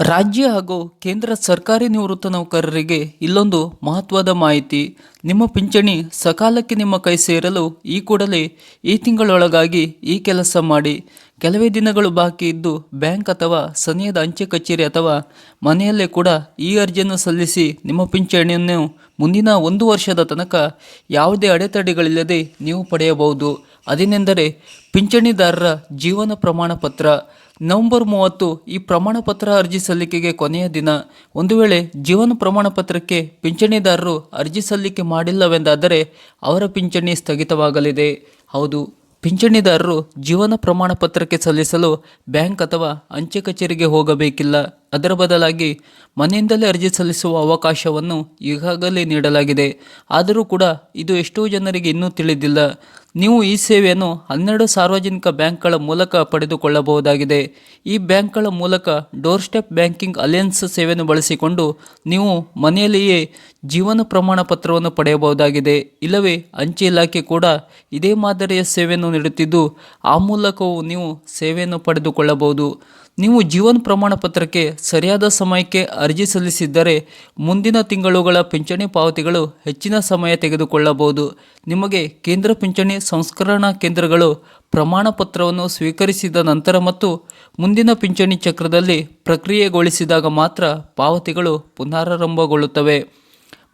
ರಾಜ್ಯ ಹಾಗೂ ಕೇಂದ್ರ ಸರ್ಕಾರಿ ನಿವೃತ್ತ ನೌಕರರಿಗೆ ಇಲ್ಲೊಂದು ಮಹತ್ವದ ಮಾಹಿತಿ. ನಿಮ್ಮ ಪಿಂಚಣಿ ಸಕಾಲಕ್ಕೆ ನಿಮ್ಮ ಕೈ ಸೇರಲು ಈ ಕೂಡಲೇ ಈ ತಿಂಗಳೊಳಗಾಗಿ ಈ ಕೆಲಸ ಮಾಡಿ. ಕೆಲವೇ ದಿನಗಳು ಬಾಕಿ ಇದ್ದು ಬ್ಯಾಂಕ್ ಅಥವಾ ಸನಿಹದ ಅಂಚೆ ಕಚೇರಿ ಅಥವಾ ಮನೆಯಲ್ಲೇ ಕೂಡ ಈ ಅರ್ಜಿಯನ್ನು ಸಲ್ಲಿಸಿ ನಿಮ್ಮ ಪಿಂಚಣಿಯನ್ನು ಮುಂದಿನ ಒಂದು ವರ್ಷದ ತನಕ ಯಾವುದೇ ಅಡೆತಡೆಗಳಿಲ್ಲದೆ ನೀವು ಪಡೆಯಬಹುದು. ಅದೇನೆಂದರೆ, ಪಿಂಚಣಿದಾರರ ಜೀವನ ಪ್ರಮಾಣ ಪತ್ರ ನವೆಂಬರ್ ಮೂವತ್ತು ಈ ಪ್ರಮಾಣ ಪತ್ರ ಅರ್ಜಿ ಸಲ್ಲಿಕೆಗೆ ಕೊನೆಯ ದಿನ. ಒಂದು ವೇಳೆ ಜೀವನ ಪ್ರಮಾಣ ಪತ್ರಕ್ಕೆ ಪಿಂಚಣಿದಾರರು ಅರ್ಜಿ ಸಲ್ಲಿಕೆ ಮಾಡಿಲ್ಲವೆಂದಾದರೆ ಅವರ ಪಿಂಚಣಿ ಸ್ಥಗಿತವಾಗಲಿದೆ. ಹೌದು, ಪಿಂಚಣಿದಾರರು ಜೀವನ ಪ್ರಮಾಣ ಪತ್ರಕ್ಕೆ ಸಲ್ಲಿಸಲು ಬ್ಯಾಂಕ್ ಅಥವಾ ಅಂಚೆ ಕಚೇರಿಗೆ ಹೋಗಬೇಕಿಲ್ಲ. ಅದರ ಬದಲಾಗಿ ಮನೆಯಿಂದಲೇ ಅರ್ಜಿ ಸಲ್ಲಿಸುವ ಅವಕಾಶವನ್ನು ಈಗಾಗಲೇ ನೀಡಲಾಗಿದೆ. ಆದರೂ ಕೂಡ ಇದು ಎಷ್ಟೋ ಜನರಿಗೆ ಇನ್ನೂ ತಿಳಿದಿಲ್ಲ. ನೀವು ಈ ಸೇವೆಯನ್ನು ಹನ್ನೆರಡು ಸಾರ್ವಜನಿಕ ಬ್ಯಾಂಕ್ಗಳ ಮೂಲಕ ಪಡೆದುಕೊಳ್ಳಬಹುದಾಗಿದೆ. ಈ ಬ್ಯಾಂಕ್ಗಳ ಮೂಲಕ ಡೋರ್ ಸ್ಟೆಪ್ ಬ್ಯಾಂಕಿಂಗ್ ಅಲಯನ್ಸ್ ಸೇವೆಯನ್ನು ಬಳಸಿಕೊಂಡು ನೀವು ಮನೆಯಲ್ಲಿಯೇ ಜೀವನ ಪ್ರಮಾಣ ಪತ್ರವನ್ನು ಪಡೆಯಬಹುದಾಗಿದೆ. ಇಲ್ಲವೇ ಅಂಚೆ ಇಲಾಖೆ ಕೂಡ ಇದೇ ಮಾದರಿಯ ಸೇವೆಯನ್ನು ನೀಡುತ್ತಿದ್ದು, ಆ ಮೂಲಕವೂ ನೀವು ಸೇವೆಯನ್ನು ಪಡೆದುಕೊಳ್ಳಬಹುದು. ನೀವು ಜೀವನ ಪ್ರಮಾಣ ಪತ್ರಕ್ಕೆ ಸರಿಯಾದ ಸಮಯಕ್ಕೆ ಅರ್ಜಿ ಸಲ್ಲಿಸಿದ್ದರೆ ಮುಂದಿನ ತಿಂಗಳುಗಳ ಪಿಂಚಣಿ ಪಾವತಿಗಳು ಹೆಚ್ಚಿನ ಸಮಯ ತೆಗೆದುಕೊಳ್ಳಬಹುದು. ನಿಮಗೆ ಕೇಂದ್ರ ಪಿಂಚಣಿ ಸಂಸ್ಕರಣಾ ಕೇಂದ್ರಗಳು ಪ್ರಮಾಣ ಪತ್ರವನ್ನು ಸ್ವೀಕರಿಸಿದ ನಂತರ ಮತ್ತು ಮುಂದಿನ ಪಿಂಚಣಿ ಚಕ್ರದಲ್ಲಿ ಪ್ರಕ್ರಿಯೆಗೊಳಿಸಿದಾಗ ಮಾತ್ರ ಪಾವತಿಗಳು ಪುನರಾರಂಭಗೊಳ್ಳುತ್ತವೆ.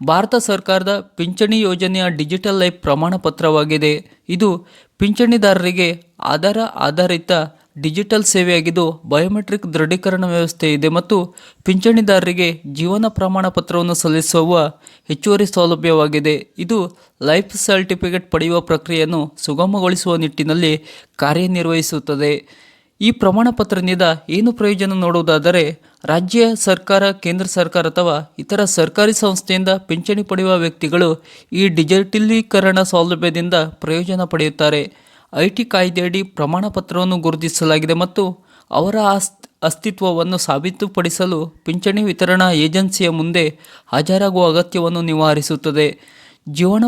ಭಾರತ ಸರ್ಕಾರದ ಪಿಂಚಣಿ ಯೋಜನೆಯ ಡಿಜಿಟಲ್ ಲೈಫ್ ಪ್ರಮಾಣ ಪತ್ರವಾಗಿದೆ. ಇದು ಪಿಂಚಣಿದಾರರಿಗೆ ಆಧಾರ ಆಧಾರಿತ ಡಿಜಿಟಲ್ ಸೇವೆಯಾಗಿದ್ದು ಬಯೋಮೆಟ್ರಿಕ್ ದೃಢೀಕರಣ ವ್ಯವಸ್ಥೆ ಇದೆ ಮತ್ತು ಪಿಂಚಣಿದಾರರಿಗೆ ಜೀವನ ಪ್ರಮಾಣ ಪತ್ರವನ್ನು ಸಲ್ಲಿಸುವ ಹೆಚ್ಚುವರಿ ಸೌಲಭ್ಯವಾಗಿದೆ. ಇದು ಲೈಫ್ ಸರ್ಟಿಫಿಕೇಟ್ ಪಡೆಯುವ ಪ್ರಕ್ರಿಯೆಯನ್ನು ಸುಗಮಗೊಳಿಸುವ ನಿಟ್ಟಿನಲ್ಲಿ ಕಾರ್ಯನಿರ್ವಹಿಸುತ್ತದೆ. ಈ ಪ್ರಮಾಣ ಪತ್ರದಿಂದ ಏನು ಪ್ರಯೋಜನ ನೋಡುವುದಾದರೆ, ರಾಜ್ಯ ಸರ್ಕಾರ, ಕೇಂದ್ರ ಸರ್ಕಾರ ಅಥವಾ ಇತರ ಸರ್ಕಾರಿ ಸಂಸ್ಥೆಯಿಂದ ಪಿಂಚಣಿ ಪಡೆಯುವ ವ್ಯಕ್ತಿಗಳು ಈ ಡಿಜಿಟಲೀಕರಣ ಸೌಲಭ್ಯದಿಂದ ಪ್ರಯೋಜನ ಪಡೆಯುತ್ತಾರೆ. ಐ ಟಿ ಕಾಯ್ದೆಯಡಿ ಪ್ರಮಾಣ ಪತ್ರವನ್ನು ಗುರುತಿಸಲಾಗಿದೆ ಮತ್ತು ಅವರ ಅಸ್ತಿತ್ವವನ್ನು ಸಾಬೀತುಪಡಿಸಲು ಪಿಂಚಣಿ ವಿತರಣಾ ಏಜೆನ್ಸಿಯ ಮುಂದೆ ಹಾಜರಾಗುವ ಅಗತ್ಯವನ್ನು ನಿವಾರಿಸುತ್ತದೆ. ಜೀವನ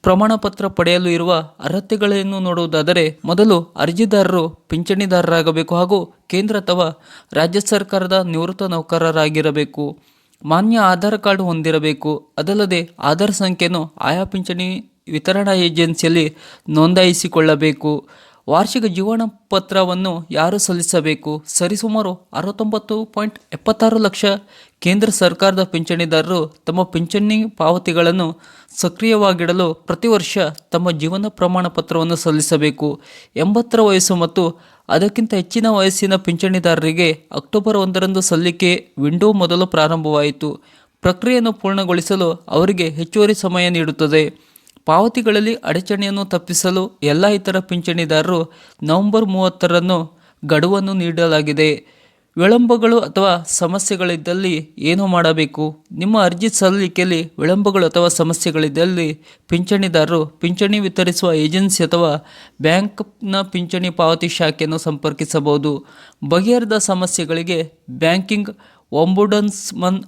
ಪ್ರಮಾಣ ಪತ್ರ ಪಡೆಯಲು ಇರುವ ಅರ್ಹತೆಗಳನ್ನು ನೋಡುವುದಾದರೆ ಮೊದಲು ಅರ್ಜಿದಾರರು ಪಿಂಚಣಿದಾರರಾಗಬೇಕು ಹಾಗೂ ಕೇಂದ್ರ ಅಥವಾ ರಾಜ್ಯ ಸರ್ಕಾರದ ನಿವೃತ್ತ ನೌಕರರಾಗಿರಬೇಕು. ಮಾನ್ಯ ಆಧಾರ್ ಕಾರ್ಡ್ ಹೊಂದಿರಬೇಕು. ಅದಲ್ಲದೆ ಆಧಾರ್ ಸಂಖ್ಯೆಯನ್ನು ಆಯಾ ಪಿಂಚಣಿ ವಿತರಣಾ ಏಜೆನ್ಸಿಯಲ್ಲಿ ನೋಂದಾಯಿಸಿಕೊಳ್ಳಬೇಕು. ವಾರ್ಷಿಕ ಜೀವನ ಪತ್ರವನ್ನು ಯಾರು ಸಲ್ಲಿಸಬೇಕು? ಸರಿಸುಮಾರು ಅರವತ್ತೊಂಬತ್ತು ಪಾಯಿಂಟ್ ಎಪ್ಪತ್ತಾರು ಲಕ್ಷ ಕೇಂದ್ರ ಸರ್ಕಾರದ ಪಿಂಚಣಿದಾರರು ತಮ್ಮ ಪಿಂಚಣಿ ಪಾವತಿಗಳನ್ನು ಸಕ್ರಿಯವಾಗಿಡಲು ಪ್ರತಿ ವರ್ಷ ತಮ್ಮ ಜೀವನ ಪ್ರಮಾಣ ಪತ್ರವನ್ನು ಸಲ್ಲಿಸಬೇಕು. ಎಂಬತ್ತರ ವಯಸ್ಸು ಮತ್ತು ಅದಕ್ಕಿಂತ ಹೆಚ್ಚಿನ ವಯಸ್ಸಿನ ಪಿಂಚಣಿದಾರರಿಗೆ ಅಕ್ಟೋಬರ್ ಒಂದರಂದು ಸಲ್ಲಿಕೆ ವಿಂಡೋ ಮೊದಲು ಪ್ರಾರಂಭವಾಯಿತು. ಪ್ರಕ್ರಿಯೆಯನ್ನು ಪೂರ್ಣಗೊಳಿಸಲು ಅವರಿಗೆ ಹೆಚ್ಚುವರಿ ಸಮಯ ನೀಡುತ್ತದೆ. ಪಾವತಿಗಳಲ್ಲಿ ಅಡಚಣೆಯನ್ನು ತಪ್ಪಿಸಲು ಎಲ್ಲ ಇತರ ಪಿಂಚಣಿದಾರರು ನವೆಂಬರ್ ಮೂವತ್ತರನ್ನು ಗಡುವನ್ನು ನೀಡಲಾಗಿದೆ. ವಿಳಂಬಗಳು ಅಥವಾ ಸಮಸ್ಯೆಗಳಿದ್ದಲ್ಲಿ ಏನು ಮಾಡಬೇಕು? ನಿಮ್ಮ ಅರ್ಜಿ ಸಲ್ಲಿಕೆಯಲ್ಲಿ ವಿಳಂಬಗಳು ಅಥವಾ ಸಮಸ್ಯೆಗಳಿದ್ದಲ್ಲಿ ಪಿಂಚಣಿದಾರರು ಪಿಂಚಣಿ ವಿತರಿಸುವ ಏಜೆನ್ಸಿ ಅಥವಾ ಬ್ಯಾಂಕ್ನ ಪಿಂಚಣಿ ಪಾವತಿ ಶಾಖೆಯನ್ನು ಸಂಪರ್ಕಿಸಬಹುದು. ಬಗೆಹರಿದ ಸಮಸ್ಯೆಗಳಿಗೆ ಬ್ಯಾಂಕಿಂಗ್ ಒಂಬುಡನ್ಸ್ಮನ್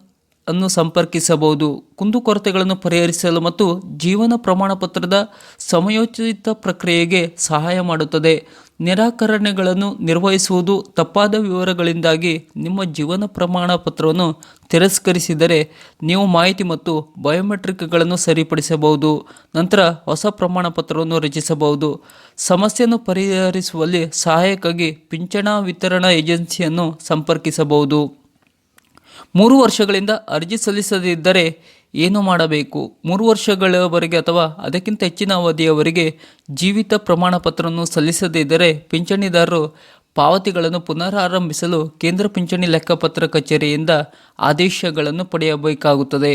ಅನ್ನು ಸಂಪರ್ಕಿಸಬಹುದು. ಕುಂದುಕೊರತೆಗಳನ್ನು ಪರಿಹರಿಸಲು ಮತ್ತು ಜೀವನ ಪ್ರಮಾಣ ಪತ್ರದ ಸಮಯೋಚಿತ ಪ್ರಕ್ರಿಯೆಗೆ ಸಹಾಯ ಮಾಡುತ್ತದೆ. ನಿರಾಕರಣೆಗಳನ್ನು ನಿರ್ವಹಿಸುವುದು ತಪ್ಪಾದ ವಿವರಗಳಿಂದಾಗಿ ನಿಮ್ಮ ಜೀವನ ಪ್ರಮಾಣ ಪತ್ರವನ್ನು ತಿರಸ್ಕರಿಸಿದರೆ ನೀವು ಮಾಹಿತಿ ಮತ್ತು ಬಯೋಮೆಟ್ರಿಕ್ಗಳನ್ನು ಸರಿಪಡಿಸಬಹುದು. ನಂತರ ಹೊಸ ಪ್ರಮಾಣ ಪತ್ರವನ್ನು ರಚಿಸಬಹುದು. ಸಮಸ್ಯೆಯನ್ನು ಪರಿಹರಿಸುವಲ್ಲಿ ಸಹಾಯಕ್ಕಾಗಿ ಪಿಂಚಣಾ ವಿತರಣಾ ಏಜೆನ್ಸಿಯನ್ನು ಸಂಪರ್ಕಿಸಬಹುದು. ಮೂರು ವರ್ಷಗಳಿಂದ ಅರ್ಜಿ ಸಲ್ಲಿಸದಿದ್ದರೆ ಏನು ಮಾಡಬೇಕು? ಮೂರು ವರ್ಷಗಳವರೆಗೆ ಅಥವಾ ಅದಕ್ಕಿಂತ ಹೆಚ್ಚಿನ ಅವಧಿಯವರೆಗೆ ಜೀವಿತ ಪ್ರಮಾಣ ಪತ್ರವನ್ನು ಸಲ್ಲಿಸದಿದ್ದರೆ ಪಿಂಚಣಿದಾರರು ಪಾವತಿಗಳನ್ನು ಪುನರಾರಂಭಿಸಲು ಕೇಂದ್ರ ಪಿಂಚಣಿ ಲೆಕ್ಕಪತ್ರ ಕಚೇರಿಯಿಂದ ಆದೇಶಗಳನ್ನು ಪಡೆಯಬೇಕಾಗುತ್ತದೆ.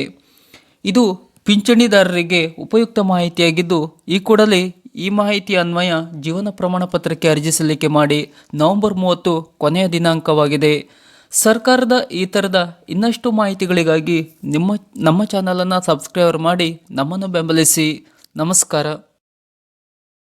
ಇದು ಪಿಂಚಣಿದಾರರಿಗೆ ಉಪಯುಕ್ತ ಮಾಹಿತಿಯಾಗಿದ್ದು, ಈ ಕೂಡಲೇ ಈ ಮಾಹಿತಿ ಅನ್ವಯ ಜೀವನ ಪ್ರಮಾಣ ಪತ್ರಕ್ಕೆ ಅರ್ಜಿ ಸಲ್ಲಿಕೆ ಮಾಡಿ ನವೆಂಬರ್ ಮೂವತ್ತು ಕೊನೆಯ ದಿನಾಂಕವಾಗಿದೆ. ಸರ್ಕಾರದ ಈ ಥರದ ಇನ್ನಷ್ಟು ಮಾಹಿತಿಗಳಿಗಾಗಿ ನಿಮ್ಮ ನಮ್ಮ ಚಾನಲನ್ನು ಸಬ್ಸ್ಕ್ರೈಬರ್ ಮಾಡಿ ನಮ್ಮನ್ನು ಬೆಂಬಲಿಸಿ. ನಮಸ್ಕಾರ.